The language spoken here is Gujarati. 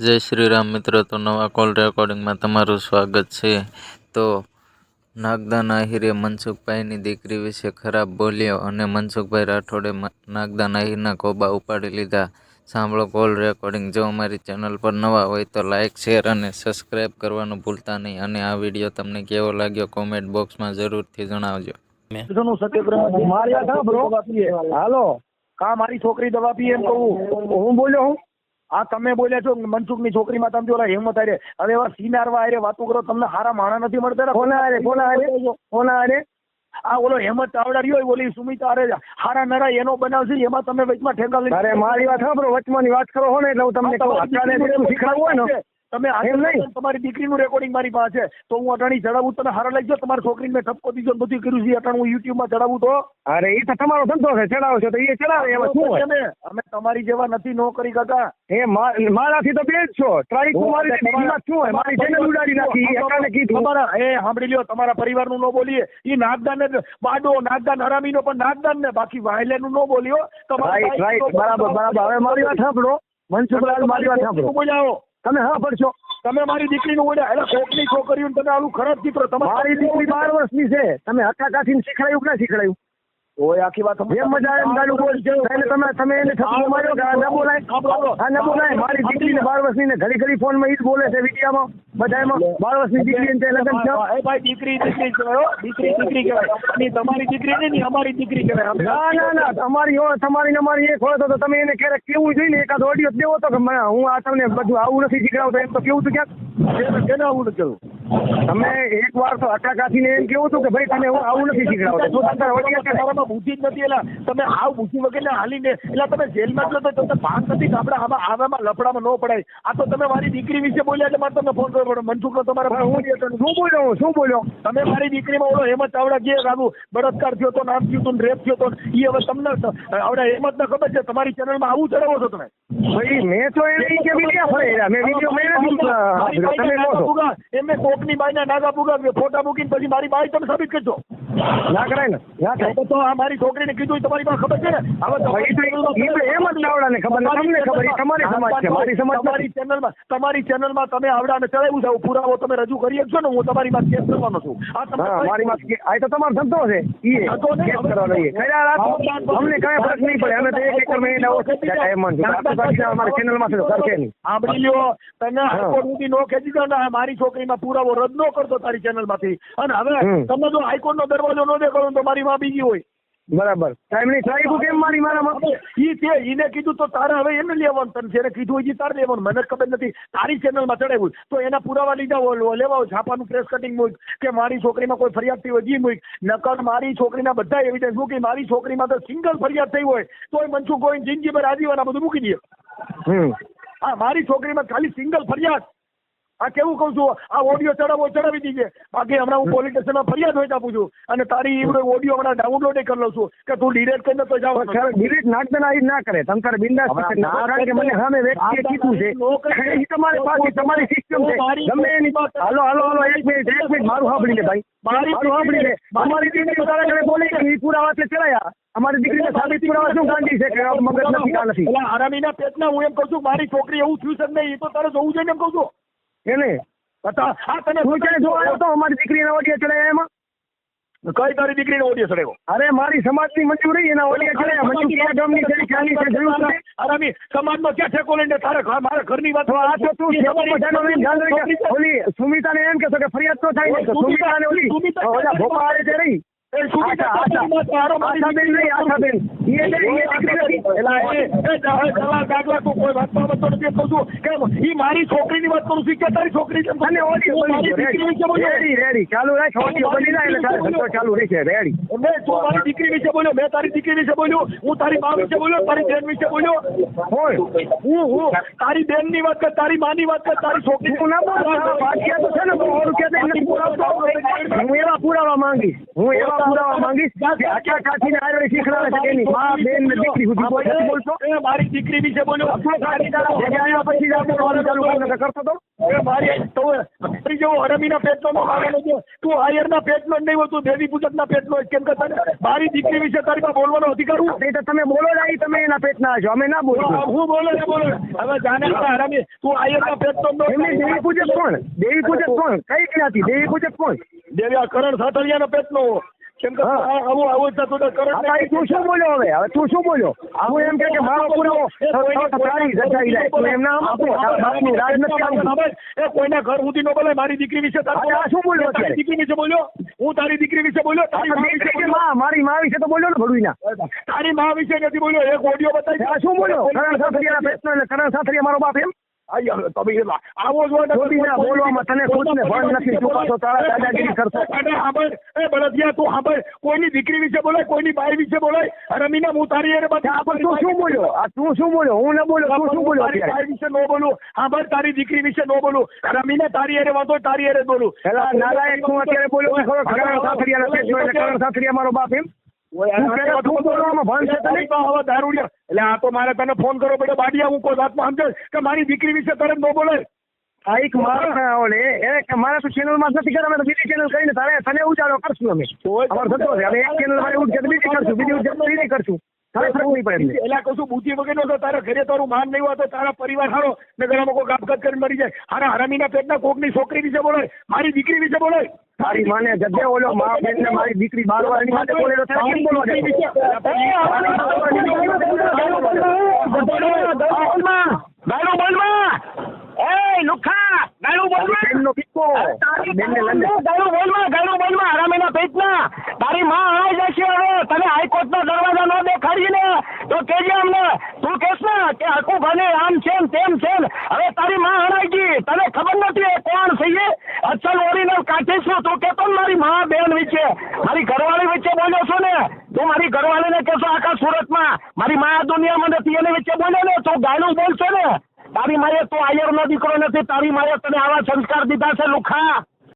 જય શ્રી રામ મિત્રો તો નવા કોલ રેકોર્ડિંગમાં તમારું સ્વાગત છે. તો નાગદાન આહિરે મનસુખભાઈની દીકરી વિશે ખરાબ બોલ્યો અને મનસુખભાઈ રાઠોડે નાગદાન આહિરના કોબા ઉપાડી લીધા. સાંભળો કોલ રેકોર્ડિંગ. જો અમારી ચેનલ પર નવા હોય તો લાઇક શેર અને સબસ્ક્રાઈબ કરવાનું ભૂલતા નહીં અને આ વીડિયો તમને કેવો લાગ્યો કોમેન્ટ બોક્સમાં જરૂરથી જણાવજો. હાલો. કા મારી છોકરી દવા પીએ એમ કહું? હું બોલ્યો હું? આ તમે બોલ્યા છો મનસુખની છોકરી માં તમે ઓલા હેમત આરે હવે એવા સિનારવા આરે વાતો કરો તમને હારા માણા નથી મળતા ને? કોના હારે કોના હારે? કોના હારે? આ ઓલો હેમત ચાવડા રહ્યો ઓલી સુમિતા અરે હારા નરા એનો બનાવ છે એમાં તમે વચમાં ઠેકા લઈ અરે મારી વાત સાંભળો વચમાંની વાત કરો હો ને એટલે હું તમને કહું અત્યારે હોય ને. તમે તમારી દીકરીનું રેકોર્ડિંગ મારી પાસે તો હું અટાણી ચડાવું તમે હારા લઈ જાઓ. તમારી છોકરીને મેં ઠપકો દીધો ને બધું કર્યું છે. અટાણ હું યુટ્યુબમાં ચડાવું તો. અરે એ તો તમારો ધંધો છે. ચડાવો છો તો એ ચડાવે. એમાં શું હોય? અમે તમારી જેવા નથી નો કરી કાકા. એ મારાથી તો બે જ છો. ટ્રાય તો મારી શું હોય? મારી જેને ઉડાડી નાખી એ અટાણે કીધું. તમારા એ સાંભળી લ્યો તમારા પરિવારનું ન બોલીએ. એ નાગદાન ને બાડો નાગદાન હરામીનો પણ નાગદાન ને બાકી વાયલેનું ન બોલ્યો રાઈટ બરાબર બરાબર. હવે મારી વાત સાંભળો. મનસુખલાલ મારી વાત સાંભળો. બોલ્યા તમે હા પડશો તમે મારી દીકરીનું બોલ્યા એટલે કોકની છોકરીઓ તમે આવું ખરાબ દીકરો તમારી દીકરી બાર વર્ષની છે. તમે હક્કા કાઠીને શીખડાયું કે ના શીખડાયું? ઓય આખી વાત એમ મજા એમ ગાડું બોલ એટલે તમે તમે એને ઠપકો માર્યો કે ન બોલાય? હા ન બોલાય? મારી દીકરીને બાર વર્ષની ને ઘડી ઘડી ફોનમાં ઈ જ બોલે છે વિડીયામાં. બધામાં બાર વર્ષની દીકરી ને લગન છે એ ભાઈ દીકરી દીકરી કહેવાય દીકરી દીકરી કહેવાય. તમારી દીકરી નહીં ની અમારી દીકરી કહેવાય. ના ના ના તમારી હોય તમારી ને અમારી એક હોય તો તમે એને ક્યારેક કેવું જોઈએ ને એકાદ ઓડિયો દેવો તો કે હું આ તમને બધું આવું નથી શીખડાવતો. એમ તો કેવું હતું ક્યાંક? કેને- આવું નથી તમે એક વાર તો હક્કા કાઢીને એમ કેવું હતું કે ભાઈ તમે હું આવું નથી શીખડાવતો? તમારામાં બુદ્ધિ જ નથી એટલે તમે આવ બુદ્ધિ વગર હાલીને એટલે તમે જેલમાં લો તો તમને ભાન નથી કે આમાં આવામાં લફડામાં ન પડાય. આ તો તમે મારી દીકરી વિશે બોલ્યા એટલે મારે તમને ફોન કરવો પડે. મનસુખનો તમારે હું શું બોલ્યો હું? શું બોલ્યો? તમે મારી દીકરીમાં ઓલો હેમંત ચાવડા જે આવું બળાત્કાર થયો તો નામ થયું હતું રેપ થયો તો એ હવે તમને આવડા હેમંત ખબર છે? તમારી ચેનલમાં આવું ચડાવો છો તમે? ભાઈ મેં તો એને કે વીડિયો ફરેલા મેં વીડિયો મેં નથી તમે કહો છો. એમને કોકની બાઈના નાગા પુગા ફોટા મૂકીને પછી મારી બાઈ તમે સાબિત કરજો. ના કરાય ને ના થાય તો આ મારી છોકરીને કીધું તમારી પાસે ખબર છે ને? હવે એમ જ ચાવડાને ખબર તમને ખબર, તમારી સમાજ છે, મારી સમાજ. તમારી ચેનલમાં તમારી ચેનલમાં તમે આવડાને ચડાવ્યું છે પુરાવો તમે રજૂ કરી શકશો ને હું તમારી પાસે કેસ કરવાનો છું. આ તમે મારી પાસે કે- આ તો તમારો ધંધો છે ઈ. ધંધો નહીં, કેસ કરવાનો રાખો? અમને કઈ ફરક નહીં પડે. અમે તો એક એકર મેં એના ઓછા થયા એમ માનશું. આપણે બાકી છે તો કરશે નહીં. સાંભળી લ્યો તને. હાઈકોર્ટ સુધી નો ખેંચી દો ને મારી છોકરીમાં પુરાવો રદ ન કરતો તારી ચેનલમાંથી અને હવે તમે જો હાઈકોર્ટ નો દરવાજો ન દેખાડો તો મારી માં બીજી હોય. બરાબર. ટાઈમની ટ્રાય કેમ મારી મારામાં ઈ તે ઈને કીધું તો તારે હવે એને લેવાનું તને જેને કીધું હોય તારે લેવાનું. મને ખબર નથી. તારી ચેનલમાં ચડાવ્યું. તો એના પુરાવા લીધા લેવા છાપાનું પ્રેસ કટિંગ મૂક. કે મારી છોકરીમાં કોઈ ફરિયાદ થઈ હોય જી મૂક. નકર મારી છોકરીના બધા એવિડન્સ મૂકી મારી છોકરીમાં તો સિંગલ ફરિયાદ થઈ હોય તોય મનસુખ ગોવિંદ જિંદગીભર આજીવન આ બધું મૂકી દે. હા મારી છોકરીમાં ખાલી સિંગલ ફરિયાદ. આ કેવું કહું છું? આ ઓડિયો ચડાવો ચડાવી દીજે. બાકી હમણાં હું પોલીસ સ્ટેશનમાં ફરિયાદ હોય આપું છું. અને તારી ઓડિયો હમણાં ડાઉનલોડ કરી લઉં છું કે તું ડિલેટ કરીને તો જાવ. ડિલીટ નાખતા ના ના કરે. તમ તારે બિંદાસ ના કારણ કે મને સામે વ્યક્તિએ કીધું છે. એ તમારી પાસે તમારી સિસ્ટમ છે. ગમે એની હાલો હાલો હાલો એક મિનિટ એક મિનિટ. મારું સાંભળી લે ભાઈ. મારી મારું સાંભળી લે. અમારી દીકરી તારા ઘરે બોલી કે ઈ પુરાવા તે ચડાયા. અમારી દીકરીને સાબિત પુરાવા શું ગાંધી છે કે મગજ નથી? આરામીના પેટના હું એમ કહું છું મારી છોકરી એવું થયું છે નહીં? એ તો તારે જોવું જોઈએ ને એમ કહું છું. એને આ તને હું ક્યાં જોવા આવ્યો તો અમારી દીકરીના ઓડિયા ચડાયા એમાં? કઈ તારી દીકરીનો ઓડિયો ચડેવો અરે મારી સમાજની મંજૂરી એના ઓડિયા ચડાયા. મંજૂરી ગામની છે ક્યાંની છે. જોયું તમે આરામી સમાજમાં ક્યાં ઠેકો લઈને તારે મારા ઘરની વાત આ તો તું સેવા બધાનો લઈને કે ઓલી સુમિતાને એમ કહેતો કે ફરિયાદ તો થાય તો સુમિતાને ઓલી ઓલા ભોપા આવે છે રહી મારી છોકરી ની વાત કરું છું. કે તારી છોકરી ચાલુ ચાલુ રહેશે રેડી. મેં તું મારી દીકરી વિશે બોલ્યો મેં તારી દીકરી વિશે બોલ્યો હું તારી મા વિશે બોલ્યો તારી બેન વિશે બોલ્યો. હું હું તારી બેનની વાત કર તારી મા ની વાત કર. તારી છોકરી. હું એવા પુરાવા માંગીશ. હું એવા પુરાવા માંગીશ કે આખા કાઠીને આરે શીખડાવે છે એની મા બેન ને દીકરી સુધી બોલ- બોલશો? એ મારી દીકરી વિશે બોલ્યો. આપણો કાઠી પછી જ આપણે ચાલુ કરતો તો. હવે મારી તો જેવો હરમીના પેટનો નો મારવાનો છે. તું હાયરના પેટનો જ નહીં હોય દેવી પૂજકના પેટનો જ. કેમ કે તને મારી દીકરી વિશે તારી બોલવાનો અધિકાર હું? તો તમે બોલો જ તમે એના પેટના છો. અમે ના બોલો હું બોલો ને બોલે હવે હરામી તું આયરના પેટનો એમની દેવી પૂજક કોણ? દેવી પૂજક કોણ? કઈ જ્ઞાતિ? દેવી પૂજક કોણ? દેવી આ કરણ સાતળિયાનો પેટનો. કેમ કે હા. આ આવું આવું જ થતું તો શું બોલ્યો હવે? હવે તું શું બોલ્યો? હું એમ કે મારો તો તારી જચાઈ જાય. તું એમ ના આપો. બાપનું રાજ નથી આવતું એ કોઈના ઘર સુધી નો બોલે મારી દીકરી વિશે તારે શું બોલ્યો તારી દીકરી વિશે બોલ્યો? હું તારી દીકરી વિશે બોલ્યો? તારી મા વિશે માં મારી માં વિશે તો બોલ્યો ને ભડુઈના. તારી મા વિશે નથી બોલ્યો. એક ઓડિયો બતાવી શું બોલ્યો? કરણ પેટનો એટલે કરણ સાસરિયા મારો બાપ એમ? તમે એમાં આવો જ હોય ને ધોબીના બોલવામાં તને ખુદને ભણ નથી. તું તારા દાદાગીરી કરશો. એ બળદિયા તું સાંભળ કોઈની દીકરી વિશે બોલાય કોઈની બાઈ વિશે બોલાય. રમીના હું તારી હારે બધી- તું શું બોલ્યો? આ તું શું બોલ્યો? હું ન બોલ્યો તું શું બોલ્યો તારી બાઈ વિશે નો બોલું. સાંભળ તારી દીકરી વિશે નો બોલું. રમીને તારી અરે વાંધો તારી અરે બોલું. પેલા નાલાયક હું અત્યારે બોલ્યો ખરો કરણ સાસરિયા મારો બાપ એમ? એટલે આ તો મારે તને ફોન કરવો પડ્યો બાડિયા હું કોઈ વાતમાં સમજે કે મારી દીકરી વિશે તારે ન બોલે? એક મારા ઓલે કે મારા તો ચેનલમાં નથી કરતા? બીજી ચેનલ કરીને તારે તને ઉજાડો કરશું અમે. અમારો થતો હવે એક ચેનલ બીજી કરશું. બીજી કરશું. તારે ફરક નહીં પડે એમને. એટલે કશું બુદ્ધિ વગરનો તો તારા ઘરે તારું માન નહીં હોય તો તારા પરિવાર હારો નગરમાં કોઈ આપઘાત કરીને મરી જાય. હારા હરામીના પેટના કોકની છોકરી વિશે બોલાય મારી દીકરી વિશે બોલાય તારી માને જગ્ગે ઓલો મા બેન ને મારી દીકરી માટે બોલેલો બોલવા બોલમાં એ લુખા બોલમાં! કિસ્સો બોલમાં ગાડું બોલમાં હરામીના પેટના તારી માં આઈ જશે હાઈકોર્ટ હાઈકોર્ટના દરવાજા ન દેખાડી ને તો કેજે અમને, તું કેસ ને કે હકું ભલે આમ છે ને તેમ છે ને. હવે તારી માં હણાઈ ગઈ. તને ખબર નથી કોણ છે અચલ ઓરિજિનલ કાઠી છું તું કે પણ મારી માં બેન વિશે. મારી ઘરવાળી વિશે બોલ્યો છો ને? તું મારી ઘરવાળીને કેસો આખા સુરતમાં. મારી મા દુનિયા નથી, એની વિશે બોલ્યો ને? તું ગાયનું બોલશો ને? તારી માએ તું આયરનો દીકરો નથી, તારી માએ તને આવા સંસ્કાર દીધા છે, લુખા.